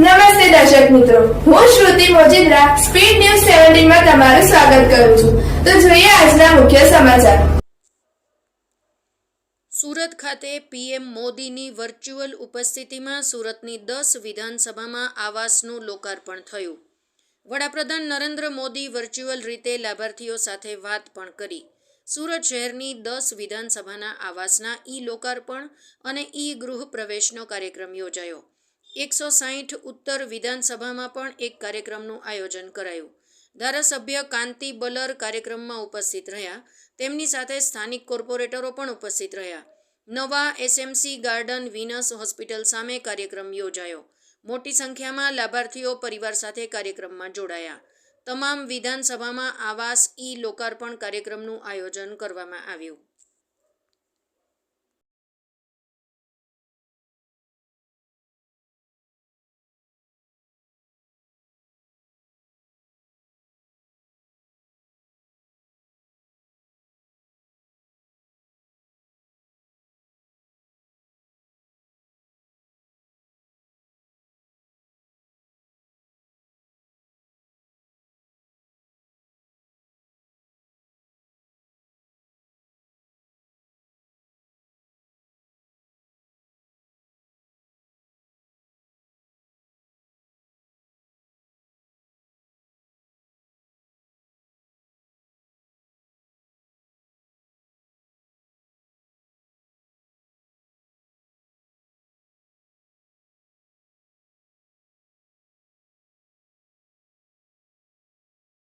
નમસ્તે દર્શક મિત્રો. હું શ્રુતિ મોજીદ્રા, સ્પીડ ન્યૂઝ સેવન્ટીનમાં તમારું સ્વાગત કરું છું. તો જોઈએ આજના મુખ્ય સમાચાર. સુરત ખાતે પીએમ મોદીની વર્ચ્યુઅલ ઉપસ્થિતિમાં સુરતની દસ વિધાનસભામાં આવાસનું લોકાર્પણ થયું. વડાપ્રધાન નરેન્દ્ર મોદી વર્ચ્યુઅલ રીતે લાભાર્થીઓ સાથે વાત પણ કરી. સુરત શહેરની દસ વિધાનસભાના આવાસના ઈ લોકાર્પણ અને ઈ ગૃહ પ્રવેશનો કાર્યક્રમ યોજાયો. એકસો સાહીઠ ઉત્તર વિધાનસભામાં પણ એક કાર્યક્રમનું આયોજન કરાયું. ધારાસભ્ય કાંતિ બલર કાર્યક્રમમાં ઉપસ્થિત રહ્યા. તેમની સાથે સ્થાનિક કોર્પોરેટરો પણ ઉપસ્થિત રહ્યા. નવા એસએમસી ગાર્ડન વિનસ હોસ્પિટલ સામે કાર્યક્રમ યોજાયો. મોટી સંખ્યામાં લાભાર્થીઓ પરિવાર સાથે કાર્યક્રમમાં જોડાયા. તમામ વિધાનસભામાં આવાસ ઈ લોકાર્પણ કાર્યક્રમનું આયોજન કરવામાં આવ્યું.